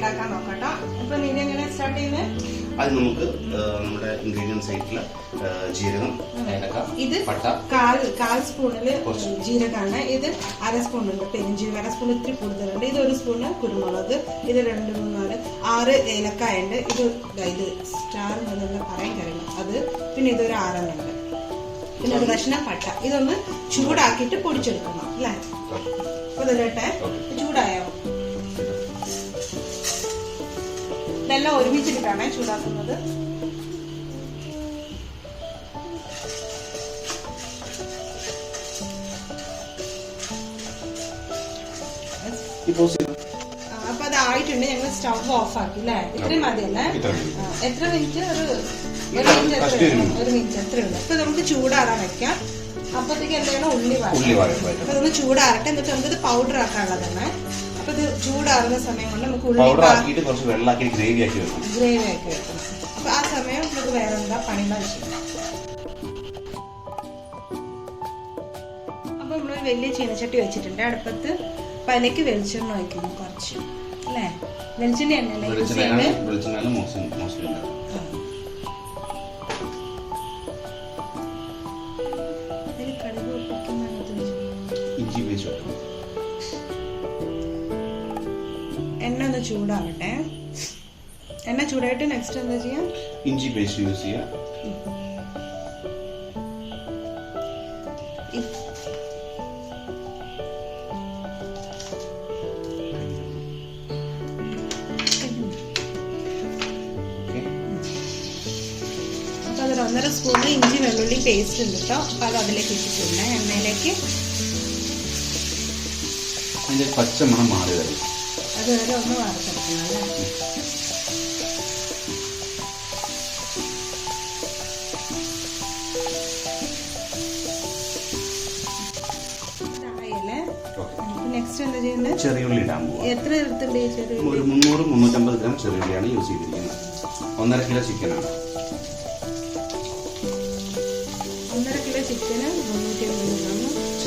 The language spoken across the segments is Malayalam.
ഉണ്ടാക്കാൻ നോക്കട്ടോ. അപ്പൊ നീ എങ്ങനെ സ്റ്റാർട്ട് ചെയ്യുന്നത് അത് നമുക്ക് നമ്മുടെ ഇൻഗ്രീഡിയൻസ് ആയിട്ടുള്ള ജീരകം ഏലക്ക ഇത് പട്ട. കാൽ കാൽ സ്പൂണിൽ. ജീരകമാണ്. ഇത് അര സ്പൂൺ ഉണ്ട്. പെരിഞ്ചീരകം അര സ്പൂൺ ഇത്തിരി കൂടുതലുണ്ട്. ഇത് ഒരു സ്പൂണ് കുരുമുളക് ഇത് രണ്ട് മൂന്നാൽ നാല് ആറ് ഏലക്കായ ഉണ്ട് ഇത് ഇത് സ്റ്റാർ എന്നുള്ള പറയാൻ കഴിയും അത് പിന്നെ ഇതൊരു ആറെണ്ണുണ്ട് പിന്നെ ഒരു കഷ്ണം പട്ട. ഇതൊന്ന് ചൂടാക്കിയിട്ട് പൊടിച്ചെടുക്കണം. അല്ലേ? അപ്പൊ ഇതിലട്ടെ ചൂടായോ? ഇതെല്ലാം ഒരുമിച്ചിട്ടാണ് ചൂടാക്കുന്നത്. അപ്പൊ അതായിട്ടുണ്ട് ഞങ്ങൾ സ്റ്റവ് ഓഫ് ആക്കി അല്ലേ? ഇത്രയും മതി. അല്ലേ എത്ര മിനിറ്റ്? ഒരു ഒരു മിനിറ്റ് എത്ര ഒരു മിനിറ്റ് എത്ര ഉള്ളു അപ്പൊ നമുക്ക് ചൂടാറാൻ വെക്കാം. അപ്പത്തേക്ക് എന്താണ്? ഉള്ളി വാഴ വാഴ അപ്പൊ ഇതൊന്ന് ചൂടാറട്ടെ. എന്നിട്ട് നമുക്കിത് പൗഡർ ആക്കാനുള്ളതാണ് അപ്പൊ ഇത് ചൂടാകുന്ന സമയം കൊണ്ട് നമുക്ക് ഉള്ളി ആക്കിയിട്ട് കുറച്ച് വെള്ളമാക്കി ഗ്രേവി ആക്കി വെക്കണം ഗ്രേവി ആക്കി വെക്കണം അപ്പൊ ആ സമയം നമുക്ക് വേറെ എന്താ വിഷയം അപ്പൊ നമ്മളൊരു വലിയ ചീനച്ചട്ടി വെച്ചിട്ടുണ്ട്. അടുപ്പത്ത് പനക്ക് വെളിച്ചെണ്ണ ഒഴിക്കുന്നു കുറച്ച്. അല്ലേ? വെളിച്ചെണ്ണ എണ്ണ വെളിച്ചെണ്ണയാണ് വെളിച്ചെണ്ണയാണ് മോശം മോശം ഉണ്ടാക്കും ചൂടാവട്ടെ. എണ്ണ ചൂടായിട്ട് നെക്സ്റ്റ് എന്താ ചെയ്യാം? ഇഞ്ചി പേസ്റ്റ് യൂസ് ചെയ്യാം. ഒന്നര സ്പൂൺ ഇഞ്ചി വെള്ളുള്ളി പേസ്റ്റ് ഉണ്ട് കേട്ടോ അപ്പൊ അത് അതിലേക്ക് ഇട്ടിട്ടുണ്ട് എണ്ണയിലേക്ക്. അതിന്റെ പച്ച മണം മാറി വരും അത് വരെ ഒന്ന് വറുത്തെടുക്കണം അല്ലേ? ചെറിയുള്ളി ഇടാൻ എത്ര ഒരു മുന്നൂറ് മുന്നൂറ്റമ്പത് ഗ്രാം ചെറിയുള്ളിയാണ് യൂസ് ചെയ്തിരിക്കുന്നത്. ഒന്നര കിലോ ചിക്കനാണ് ഒന്നര കിലോ ചിക്കന്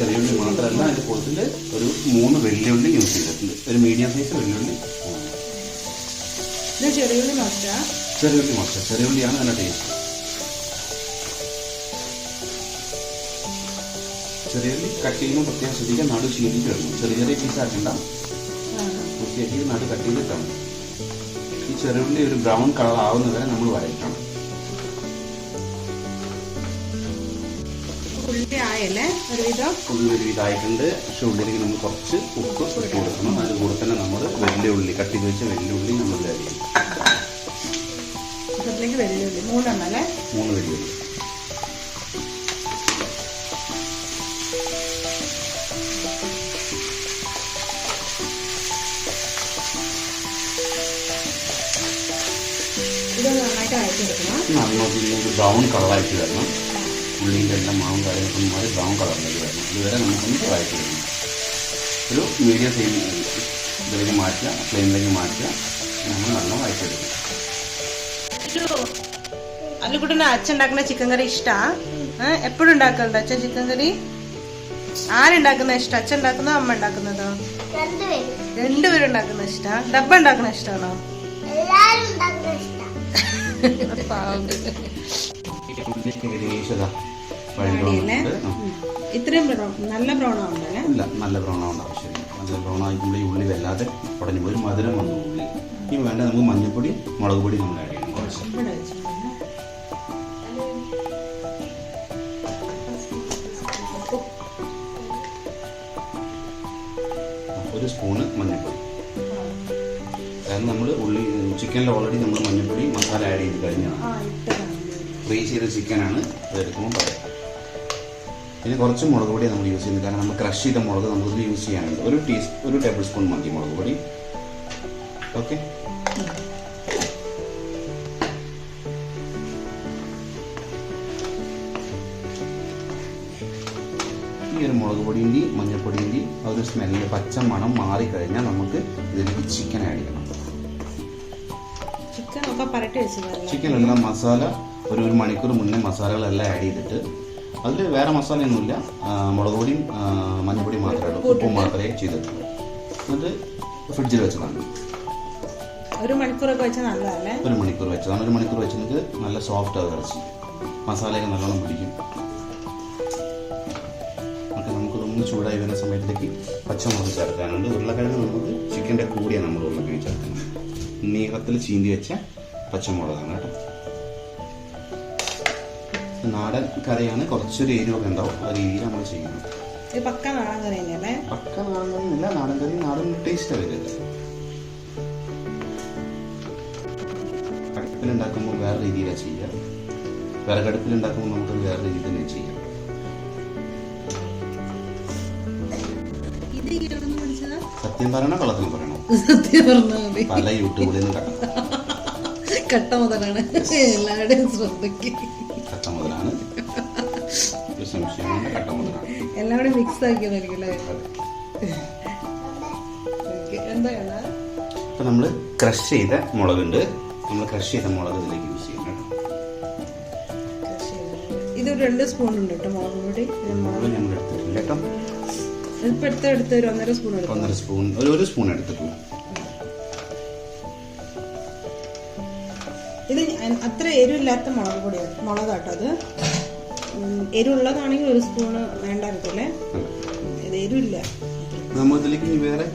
ചെറിയുള്ളി മാത്രമല്ല അതിന്റെ കൂട്ടത്തിൽ ഒരു മൂന്ന് വെല്ലുള്ളി യൂസ് ചെയ്തിട്ടുണ്ട്. ഒരു മീഡിയം സൈസ് വെല്ലുള്ളി ചെറിയുള്ളി മസ്റ്റാ ചെറിയുള്ളി മാത്രം? ചെറിയുള്ളിയാണ് നല്ല ടേസ്റ്റ് ചെറിയുള്ളി കട്ട് ചെയ്യുമ്പോൾ പ്രത്യേകം ശ്രദ്ധിക്കാൻ നടു ശീലിച്ച് വരണം ചെറിയ ചെറിയ പീസ് ആക്കണ്ട. വൃത്തിയാക്കി നടു കട്ട് ചെയ്തിട്ടാണ്. ഈ ചെറിയുള്ളി ഒരു ബ്രൗൺ കളർ ആവുന്നവരെ നമ്മൾ വഴറ്റണം ഉള്ളി ആയല്ലേ ഒരുവിധം ഉള്ളി ഒരു ഇതായിട്ടുണ്ട് പക്ഷെ ഉള്ളിലേക്ക് നമ്മൾ കുറച്ച് ഉപ്പ് ഇട്ട് കൊടുക്കണം. കൂടെ തന്നെ നമ്മൾ വെല്ലുള്ളി കട്ട് വെച്ച വെല്ലുള്ളി ഉള്ളി നമ്മൾ വെള്ളുള്ളി മൂന്നെണ്ണം അല്ലേ മൂന്ന് വെല്ലുള്ളി നന്നായിട്ട് ബ്രൗൺ കളറായിട്ട് വരണം ഉള്ളിന്റെ എല്ലാം മാവും കാര്യങ്ങളും മാറി ബ്രൗൺ കളറിലേക്ക് വരണം അതുവരെ നമുക്കൊന്ന് വഴറ്റി വരണം ഒരു മീഡിയം ഫ്ലെയിം ഇതിലേക്ക് മാറ്റുക ഫ്ലെയിമിലേക്ക് മാറ്റുക നമ്മൾ നല്ല വായിച്ചെടുക്കും. അല്ലുകുട്ടന് അച്ഛൻ ഉണ്ടാക്കുന്ന ചിക്കൻ കറി ഇഷ്ടാ? എപ്പോഴും ഉണ്ടാക്കുന്നുണ്ട് അച്ഛൻ ചിക്കൻ കറി ആരുണ്ടാക്കുന്ന ഇഷ്ടം? അച്ഛൻ ഉണ്ടാക്കുന്നതോ അമ്മ ഉണ്ടാക്കുന്നതോ രണ്ടുപേരും ഉണ്ടാക്കുന്ന ഇഷ്ടാ ഡബ്ബ ഉണ്ടാക്കുന്ന ഇഷ്ടമാണോ എല്ലാരും ഇത്രയും നല്ല ഇല്ല നല്ല ആവശ്യമില്ല. അത് ബ്രൗൺ ആയിക്കുമ്പോൾ ഈ ഉള്ളി വല്ലാതെ ഉടഞ്ഞു പോയി. മധുരം വന്നു ഉള്ളി. ഇനി വേണ്ട നമുക്ക് മഞ്ഞൾപ്പൊടി മുളക് പൊടി നമ്മൾ ആഡ് ചെയ്യണം കുറച്ച്. ഒരു സ്പൂണ് മഞ്ഞൾപ്പൊടി കാരണം നമ്മൾ ഉള്ളി ചിക്കനിൽ ഓൾറെഡി നമ്മൾ മഞ്ഞൾപ്പൊടി മസാല ആഡ് ചെയ്ത് കഴിഞ്ഞാണ് ഫ്രൈ ചെയ്ത ചിക്കനാണ് അതെടുക്കുമ്പോൾ പറയാം. ഇനി കുറച്ച് മുളക് പൊടി നമ്മൾ യൂസ് ചെയ്യുന്നത് കാരണം നമ്മൾ ക്രഷ് ചെയ്ത മുളക് നമുക്കിതിൽ യൂസ് ചെയ്യാനുണ്ട്. ഒരു ടീ ഒരു ടേബിൾ സ്പൂൺ മതി മുളക് പൊടി. ഓക്കെ ഈ ഒരു മുളക് പൊടിന്റെയും മഞ്ഞൾപ്പൊടിന്റെയും ആ ഒരു സ്മെല്ല് പച്ച മണം മാറിക്കഴിഞ്ഞാൽ നമുക്ക് ഇതിലേക്ക് ചിക്കൻ ആഡ് ചെയ്യണം. ചിക്കൻ ഒക്കെ പരട്ടി ചിക്കൻ ചിക്കനെല്ലാം മസാല ഒരു ഒരു മണിക്കൂർ മുന്നേ മസാലകളെല്ലാം ആഡ് ചെയ്തിട്ട് അതിൽ വേറെ മസാലയൊന്നുമില്ല. മുളക് പൊടിയും മഞ്ഞൾപ്പൊടിയും മാത്രമേ ഉള്ളൂ. ഉപ്പും മാത്രമേ ചെയ്തിട്ടുള്ളൂ. എന്നിട്ട് ഫ്രിഡ്ജിൽ വെച്ചതാണ്. ഒരു മണിക്കൂറൊക്കെ വെച്ചാൽ നല്ലതല്ലേ? ഒരു മണിക്കൂർ വെച്ചതാണ്. ഒരു മണിക്കൂർ വെച്ചിട്ട് നല്ല സോഫ്റ്റ് ആവും ഇറച്ചി. മസാലയൊക്കെ നല്ലോണം പിടിക്കും. ഓക്കെ നമുക്കിതൊന്ന് ചൂടായി വരുന്ന സമയത്തേക്ക് പച്ചമുളക് ചേർക്കാനുണ്ട്. ഉരുളക്കിഴങ്ങ് നമുക്ക് ചിക്കന്റെ കൂടിയാണ് നമ്മൾ ഉരുളക്കിഴങ്ങ് ചേർക്കുന്നത്. നീളത്തിൽ ചീന്തി വെച്ച പച്ചമുളകാണ് കേട്ടോ. നാടൻ കറിയാണ്. കുറച്ചൊരു എരിവൊക്കെ ഉണ്ടാവും. ആ രീതിയിൽ നമ്മൾ ചെയ്യുന്നത്. പക്ക നാടൻ കറി തന്നെയല്ലേ പക്ക നാടൻ കറിയില്ല നാടൻ കറി നാടൻ ടേസ്റ്റ് വരുന്നത്. അടുപ്പിലുണ്ടാക്കുമ്പോൾ വേറെ രീതിയിലാണ് ചെയ്യുക. വിറകടുപ്പിലുണ്ടാക്കുമ്പോൾ നമുക്ക് വേറെ രീതിയിൽ തന്നെ ചെയ്യാം. സത്യം പറയണോ കള്ളത്തിൽ പറയണോ? സത്യം പറഞ്ഞാൽ പല യൂട്യൂബിൽ നിന്ന് കാണാം കട്ട മുതലാണ് എല്ലാവരുടെയും ശ്രദ്ധയ്ക്ക്. മുതലാണ് കൂടി മിക്സ് ആക്കിയതായിരിക്കും ഓക്കെ നമ്മൾ ക്രഷ് ചെയ്ത മുളകുണ്ട്. നമ്മൾ ക്രഷ് ചെയ്ത മുളക് ഇതിലേക്ക് യൂസ് ചെയ്യണം ഇത് രണ്ട് സ്പൂൺ ഉണ്ട് കേട്ടോ മുളക് പൊടി മുളക് എടുത്തിട്ടില്ല കേട്ടോ. ഇപ്പൊ എടുത്ത് എടുത്ത് ഒരു ഒന്നര സ്പൂൺ ഒന്നര സ്പൂൺ ഒരു ഒരു സ്പൂൺ എടുത്തിട്ടുള്ളൂ ഇത് അത്ര എരിവില്ലാത്ത മുളക് പൊടിയാണ് മുളകാട്ടോ അത്? എരിവുള്ളതാണെങ്കിൽ ഒരു സ്പൂണ് വേണ്ടായിരിക്കുമല്ലേ ഇത് എരിവില്ല. വേറെ?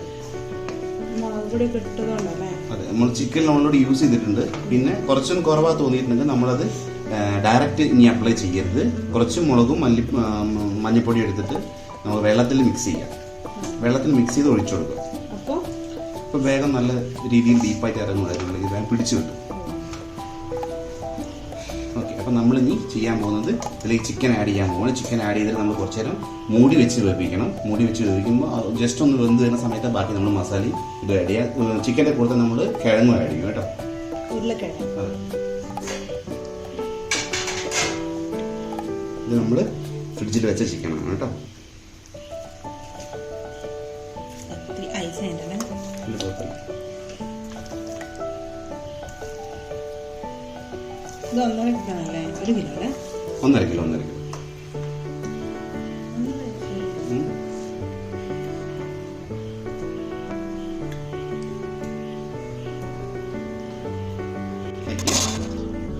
മുളക് പൊടി ഒക്കെ ഇട്ടതുകൊണ്ടല്ലേ? അതെ നമ്മൾ ചിക്കൻ ഓൾറെഡി യൂസ് ചെയ്തിട്ടുണ്ട്. പിന്നെ കുറച്ചും കുറവാ തോന്നിയിട്ടുണ്ടെങ്കിൽ നമ്മളത് ഡയറക്റ്റ് ഇനി അപ്ലൈ ചെയ്യരുത്. കുറച്ച് മുളകും മല്ലി മഞ്ഞപ്പൊടി എടുത്തിട്ട് നമ്മൾ വെള്ളത്തിൽ മിക്സ് ചെയ്യാം. വെള്ളത്തിൽ മിക്സ് ചെയ്ത് ഒഴിച്ചു കൊടുക്കുക. അപ്പോൾ വേഗം നല്ല രീതിയിൽ ഡീപ്പായിട്ട് ഇറങ്ങുമായിരുന്നു വേഗം പിടിച്ചു കിട്ടും അപ്പോൾ നമ്മൾ ഇനി ചെയ്യാൻ പോകുന്നത് ഇതിലേക്ക് ചിക്കൻ ആഡ് ചെയ്യാൻ പോകുന്നത് ചിക്കൻ ആഡ് ചെയ്തിട്ട് നമ്മൾ കുറച്ച് നേരം മൂടി വെച്ച് വേവിക്കണം. മൂടി വെച്ച് വേവിക്കുമ്പോൾ ജസ്റ്റ് ഒന്ന് വെന്ത് വരുന്ന സമയത്ത് ബാക്കി നമ്മൾ മസാലയും ഇത് ആഡ് ചെയ്യാം. ചിക്കന്റെ കൂടെ നമ്മൾ കിഴങ്ങും ആഡ് ചെയ്യും കേട്ടോ. ഇത് നമ്മൾ ഫ്രിഡ്ജിൽ വെച്ച ചിക്കനാണ് കേട്ടോ. ഇത് ഒന്നര ഒരു കിലോ അല്ലേ? ഒന്നര കിലോ ഒന്നര കിലോ.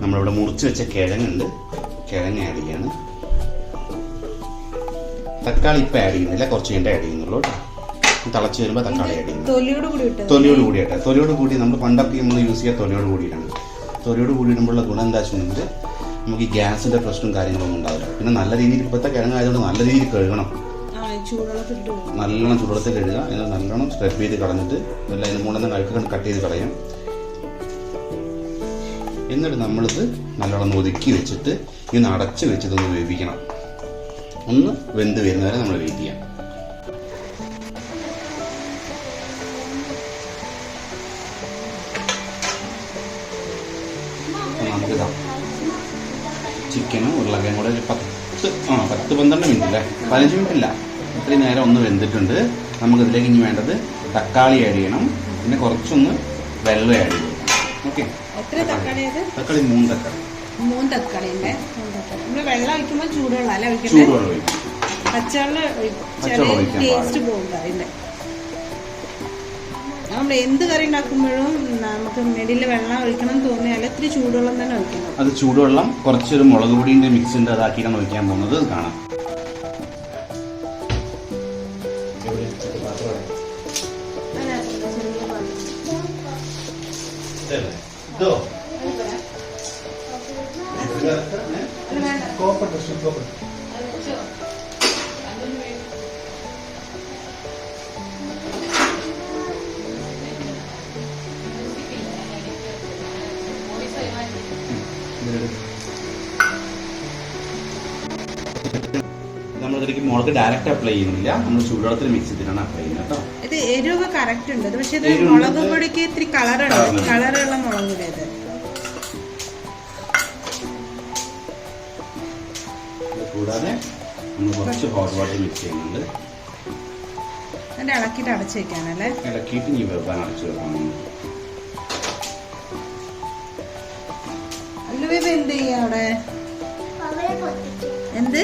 നമ്മളിവിടെ മുറിച്ച് വെച്ച കിഴങ്ങുണ്ട്. കിഴങ്ങ് ആഡ് ചെയ്യാണ്. തക്കാളി ഇപ്പം ആഡ് ചെയ്യുന്നില്ല. കുറച്ച് കഴിഞ്ഞിട്ട് ആഡ് ചെയ്യുന്നുള്ളൂ കേട്ടോ. തിളച്ച് വരുമ്പോൾ തക്കാളി ആഡ് ചെയ്യുന്നു. തൊലിയോട് കൂടി തൊലിയോട് കൂടിയാട്ടെ തൊലിയോട് കൂടി നമ്മൾ പണ്ടൊക്കെ നമ്മൾ യൂസ് ചെയ്യുക തൊലിയോട് കൂടിയിട്ടാണ്. തൊലിയോട് കൂടി ഇടുമ്പോഴുള്ള ഗുണം എന്താ വെച്ചിട്ടുണ്ടെങ്കിൽ നമുക്ക് ഈ ഗ്യാസിന്റെ പ്രശ്നവും കാര്യങ്ങളൊന്നും ഉണ്ടാവില്ല. പിന്നെ നല്ല രീതിയിൽ ഇപ്പോഴത്തെ കിഴങ്ങായതുകൊണ്ട് നല്ല രീതിയിൽ കഴുകണം. നല്ലോണം ചൂടുവെള്ളത്തിൽ കഴുകുക. എന്നിട്ട് നല്ലോണം സ്ക്രബ് ചെയ്ത് കളഞ്ഞിട്ട് നല്ല അതിന് മൂന്ന് കഴുക്ക് കട്ട് ചെയ്ത് കളയാം. എന്നിട്ട് നമ്മളിത് നല്ലോണം ഒതുക്കി വെച്ചിട്ട് ഇന്ന് അടച്ച് വെച്ചിട്ടൊന്ന് വേവിക്കണം. ഒന്ന് വെന്ത് വരുന്നവരെ നമ്മൾ വെയിറ്റ് ചെയ്യാം. ചിക്കനും ഉരുളക്കയും കൂടെ ഒരു പത്ത് ആ പത്ത് പന്ത്രണ്ട് മിനിറ്റ് അല്ലേ പതിനഞ്ച് മിനിറ്റ് ഇല്ല. ഇത്രയും നേരം ഒന്ന് വെന്തിട്ടുണ്ട്. നമുക്കിതിലേക്ക് ഇനി വേണ്ടത് തക്കാളി ആഡ് ചെയ്യണം. പിന്നെ കുറച്ചൊന്ന് വെള്ളം ആഡ് ചെയ്യണം. ഓക്കെ തക്കാളി മൂന്ന് തക്കാളി. മൂന്ന് തക്കാളി ഉണ്ടേ നമ്മൾ വെള്ളം ഒഴിക്കുമ്പോൾ ചൂടുവെള്ളം അല്ലേ ഒഴിക്കും. പച്ചവെള്ളം ടേസ്റ്റ് പോകും നമ്മൾ എന്ത് കറി ഉണ്ടാക്കുമ്പോഴും നമുക്ക് മെഡിയിൽ വെള്ളം ഒഴിക്കണം എന്ന് തോന്നിയാൽ ഇത്തിരി ചൂടുവെള്ളം തന്നെ ഒഴിക്കണം. അത് ചൂടുവെള്ളം കുറച്ചൊരു മുളക് പൊടിന്റെ അതാക്കി നമ്മൾ ഒഴിക്കാൻ പോകുന്നത്. കാണാം. കോപ്പർ കോപ്പർ മുളക് ഡയറക്റ്റ് അപ്ലൈ ചെയ്യുന്നില്ല. നമ്മൾ ചൂടുവെള്ളത്തിൽ മിക്സ് ചെയ്തിട്ടാണ് അപ്ലൈ ചെയ്യുന്നത് കേട്ടോ. ഇത് എരിവൊക്കെ കറക്റ്റ് ഉണ്ട്. പക്ഷേ ഇത്. മുളക് പൊടിക്ക് ഇത്തിരി കളറുണ്ട്. കളറുള്ള മുളക് പൊടി കൂടാതെ നമ്മൾ കുറച്ച് ഹോട്ട് വാട്ടർ മിക്സ് ചെയ്യുന്നുണ്ട്. എന്നിട്ട് ഇളക്കിയിട്ട് അടച്ചു വെക്കാനല്ലേ ഇളക്കിയിട്ട് ഇനി വെപ്പാൻ അടച്ചു വെക്കാൻ എന്ത് ചെയ്യാ അവിടെ? എന്ത്?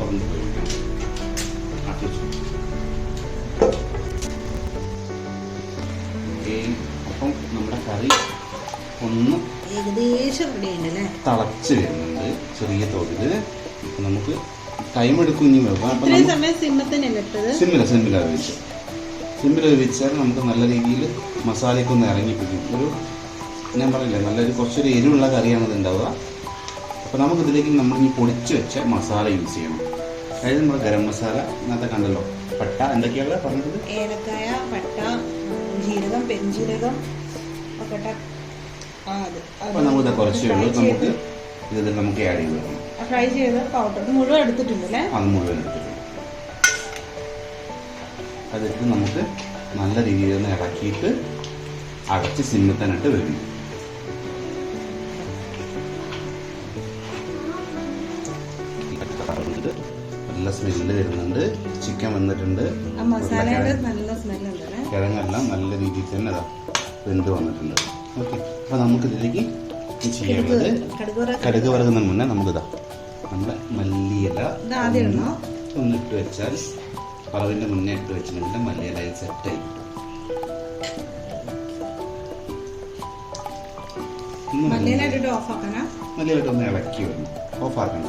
തുറന്ന് ഓക്കേ. അപ്പം നമ്മുടെ കറി ഒന്ന് ഏകദേശം തിളച്ച് വരുന്നുണ്ട് ചെറിയ തോതിൽ അപ്പം നമുക്ക് ടൈം എടുക്കും ഇനി വെക്കാം സിമ്മില സിമ്മില വേവിച്ചു സിമ്മില വേവിച്ചാൽ നമുക്ക് നല്ല രീതിയിൽ മസാലയൊക്കെ ഒന്ന് ഇറങ്ങിപ്പിക്കും ഒരു ഞാൻ പറഞ്ഞില്ലേ നല്ലൊരു കുറച്ചൊരു എരിവുള്ള കറിയാണ് ഇത് ഉണ്ടാവുക. അപ്പോൾ നമുക്കിതിലേക്ക് നമ്മൾ ഈ പൊടിച്ച് വെച്ച മസാല യൂസ് ചെയ്യണം. അതായത് നമ്മൾ ഗരം മസാല ഇന്നത്തെ കണ്ടല്ലോ? പട്ട എന്തൊക്കെയാണ് പറഞ്ഞത്? ഏലക്കായ പട്ട ജീരകം പെരുംജീരകം ഒക്കെ അപ്പോൾ നമുക്കിത് കുറച്ചേ ഉള്ളൂ. നമുക്ക് ഇതിൽ നമുക്ക് ആഡ് ചെയ്ത് വെക്കണം ഫ്രൈ ചെയ്ത പൗഡർ മുഴുവൻ എടുത്തിട്ടുണ്ട് അല്ലേ അത് മുഴുവൻ എടുത്തിട്ടുണ്ട്. അതിട്ട് നമുക്ക് നല്ല രീതിയിൽ ഒന്ന് ഇളക്കിയിട്ട് അടച്ച് സിമ്മിൽ തന്നെ ഇട്ട് നല്ല സ്മെല്ല് വരുന്നുണ്ട്. ചിക്കൻ വന്നിട്ടുണ്ട്. കിഴങ്ങെല്ലാം നല്ല രീതിയിൽ തന്നെ അതാ വെന്ത് വന്നിട്ടുണ്ട്. ഓക്കെ. അപ്പോൾ നമുക്ക് ഇതിലേക്ക് ചെയ്യാനുള്ളത് കടുക് വറകുന്നതിന് മുന്നേ നമുക്കിതാ നമ്മുടെ മല്ലിയില? ഒന്ന് ഇട്ട് വെച്ചാൽ പറവിന്റെ മുന്നേ ഇട്ട് വെച്ചിട്ടുണ്ടെങ്കിൽ മല്ലിയില സെറ്റായി മല്ലിയിലായിട്ട് ഇട്ടിട്ട് ഓഫ് ആക്കണം? മല്ലിയിലായിട്ട് ഒന്ന് ഇളക്കി വരണം. ഓഫാക്കണ്ട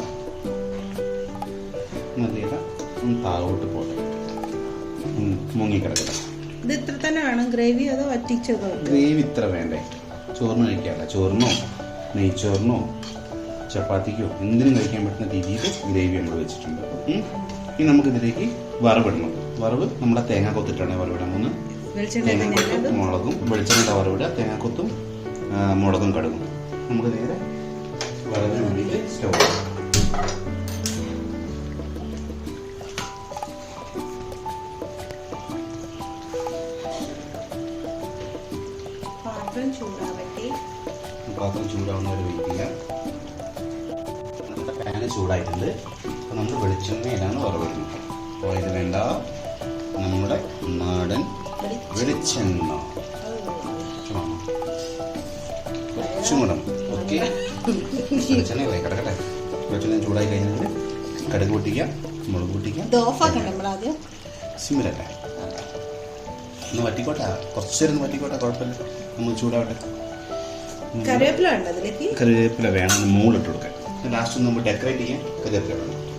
ഒന്ന് താഴോട്ട് പോട്ടെ. മുങ്ങിക്കിടക്കട്ടെ. ഇത് ഇത്ര തന്നെ വേണം ഗ്രേവി അതോ വറ്റിച്ചതോ? ഗ്രേവി ഇത്ര വേണ്ടേ? ചോറിന് കഴിക്കാറില്ല. ചോറിനോ? നെയ്ച്ചോറിനോ? ചപ്പാത്തിക്കോ? എന്തിനും കഴിക്കാൻ പറ്റുന്ന രീതിയിൽ ഗ്രേവി നമ്മൾ വെച്ചിട്ടുണ്ട്. ഇനി നമുക്കിതിലേക്ക് വറവിടണം. വറവ് നമ്മുടെ തേങ്ങ കൊത്തിട്ടാണ് വറവിടാൻ പോകുന്നത്. തേങ്ങാക്കൊത്തും മുളകും വെളിച്ചെണ്ണ വറവിടുക. തേങ്ങാക്കൊത്തും കൊത്തും മുളകും കടുകും. നമുക്ക് നേരെ വറവിന് വേണ്ടിയിട്ട് സ്റ്റവ് ചൂടാവട്ടെ. പാത്രം ചൂടാവുന്നവരെ വെയിറ്റ് ചെയ്യാം നമ്മുടെ പാന് ചൂടായിട്ടുണ്ട്. അപ്പോൾ നമ്മൾ വെളിച്ചെണ്ണയിലാണ് വറവിടുന്നത് ഇത് വേണ്ട. നമ്മുടെ നാടൻ വെളിച്ചെണ്ണ. കൂടെ. ഓക്കെ. വെളിച്ചെണ്ണയല്ലേ കിടക്കട്ടെ. വെളിച്ചെണ്ണ ചൂടായി കഴിഞ്ഞാൽ കടുക് പൊട്ടിക്കാം മുളക് പൊട്ടിക്കാം. ഇത് ഓഫ് ആക്കണ്ട നമ്മളാദ്യം സിമ്മിലല്ലേ ഒന്ന് വറ്റിക്കോട്ടെ. കുറച്ച് നേരം വറ്റിക്കോട്ടെ കുഴപ്പമില്ല. നമ്മൾ ചൂടാവട്ടെ. കറിവേപ്പില വേണം. മുകളിലിട്ട് കൊടുക്കാൻ. ലാസ്റ്റ് നമ്മൾ ഡെക്കറേറ്റ് ചെയ്യാൻ കറിവേപ്പില വേണം.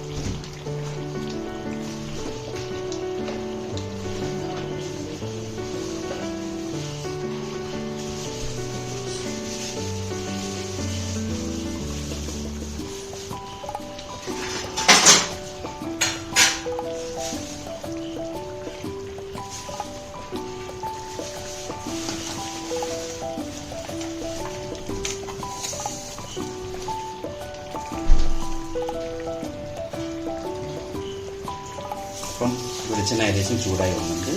അപ്പം വെളിച്ചെണ്ണ ഏകദേശം ചൂടായി വന്നിട്ട്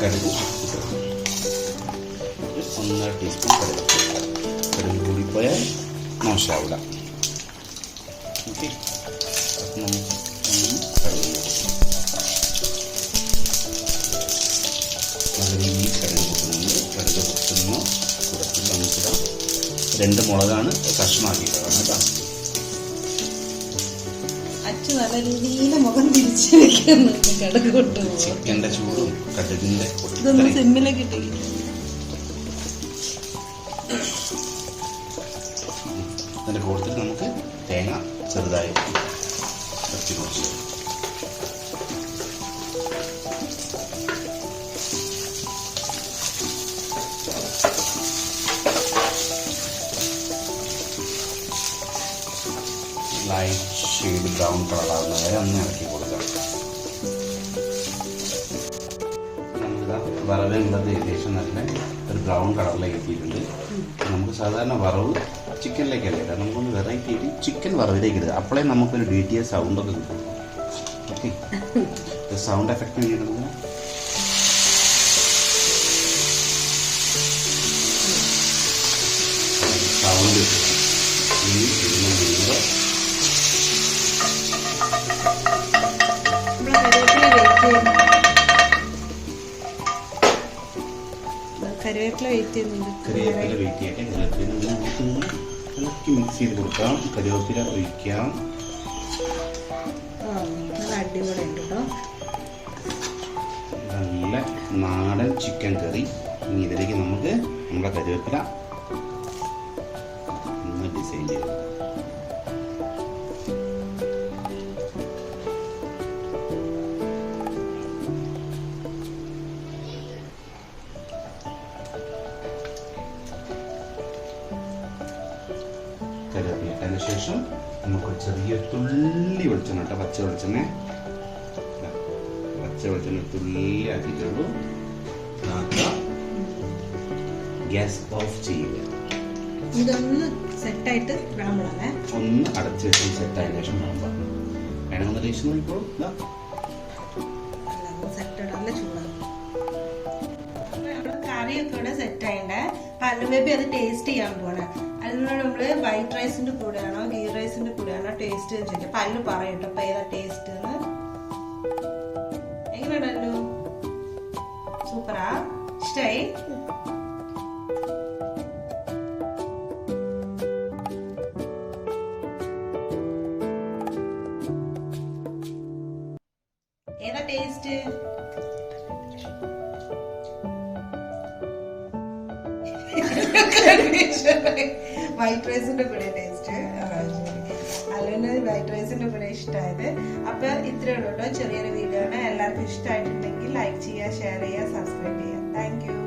കടുക് ഒന്നര ടീസ്പൂൺ കടുക്. കടുക് കൂടിപ്പോയാൽ മോശമാവില്ല. ഓക്കെ രണ്ട് മുളകാണ് കഷ്ണമാക്കിയിട്ടുള്ളത് കേട്ടോ. നല്ല രീതിയിൽ മുഖം തിരിച്ചു വെക്കുന്നുണ്ട് കടുക് കൊണ്ടുപോകും ചിക്കന്റെ ചൂടും കടുകിന്റെ ഇതൊന്ന് സിമ്മിലേക്ക് ഇട്ടേ അതിന്റെ കൂട്ടത്തിൽ നമുക്ക് തേങ്ങ ചെറുതായി കുറച്ച് കുറച്ച്. ബ്രൗൺ കളറാകുന്ന വരെ ഒന്ന് ഇറക്കി കൊടുക്കാം. നമുക്കിതാ വറവിനുള്ളത് ഏകദേശം നല്ല ഒരു ബ്രൗൺ കളറിലേക്ക് എത്തിയിട്ടുണ്ട് നമുക്ക് സാധാരണ വറവ് ചിക്കനിലേക്കല്ല ഇടാം. നമുക്കൊന്ന് വെറൈറ്റി ആയിട്ട് ചിക്കൻ വറവിലേക്ക് ഇടുക. അപ്പോഴേ നമുക്കൊരു ഡി ടി എസ് സൗണ്ടൊക്കെ കിട്ടും ഓക്കെ സൗണ്ട് എഫക്റ്റ് വേണ്ടിയിട്ട് വെയിറ്റ് കറിവേപ്പില ചെയ്യട്ടെ കറിവേപ്പില ഇളക്കി മിക്സ് ചെയ്ത് കൊടുക്കാം. കറിവേപ്പില ഒഴിക്കാം. അടിപൊളിയുണ്ട് കേട്ടോ നല്ല നാടൻ ചിക്കൻ കറി ഇനി ഇതിലേക്ക് നമുക്ക് നമ്മുടെ കരുവേപ്പില ഒന്ന് ഡിസൈൻ ചെയ്ത് പച്ച വെളിച്ചെണ്ണ പച്ച വെളിച്ചെണ്ണ തുള്ളി ആക്കിയിട്ടുള്ളൂ ഗ്യാസ് ഓഫ് ചെയ്യുക. ഇതൊന്ന് സെറ്റായിട്ട് വിളമ്പണമേ ഒന്ന് അടച്ച് വെച്ച് സെറ്റ് ആയതിനു ശേഷം നോക്കാം വേണമെന്ന് നോക്കിക്കോളൂ ചൂടാണ് നമ്മുടെ കറിയൊക്കെ ഇവിടെ സെറ്റ് ആയിണ്ടേ പല്ലു ബേബി അത് ടേസ്റ്റ് ചെയ്യാൻ പോണേ അതിനോട് നമ്മൾ വൈറ്റ് റൈസിന്റെ കൂടെയാണോ ഗീ റൈസിന്റെ കൂടെയാണോ ടേസ്റ്റ് ചോദിക്കാം പല്ലു പറയട്ടോ അപ്പൊ ഏതാ ടേസ്റ്റ് എന്ന്. എങ്ങനെയുണ്ടല്ലോ സൂപ്പറാ ഇഷ്ടായി? വൈറ്റ് റൈസിന്റെ കൂടെ ടേസ്റ്റ് അല്ലുവിന് വൈറ്റ് റൈസിന്റെ കൂടെ ഇഷ്ടമായത് അപ്പൊ ഇത്രയേ ഉള്ളൂ കേട്ടോ. ചെറിയൊരു വീഡിയോ ആണ്. എല്ലാവർക്കും ഇഷ്ടമായിട്ടുണ്ടെങ്കിൽ ലൈക്ക് ചെയ്യുക ഷെയർ ചെയ്യുക സബ്സ്ക്രൈബ് ചെയ്യുക. താങ്ക്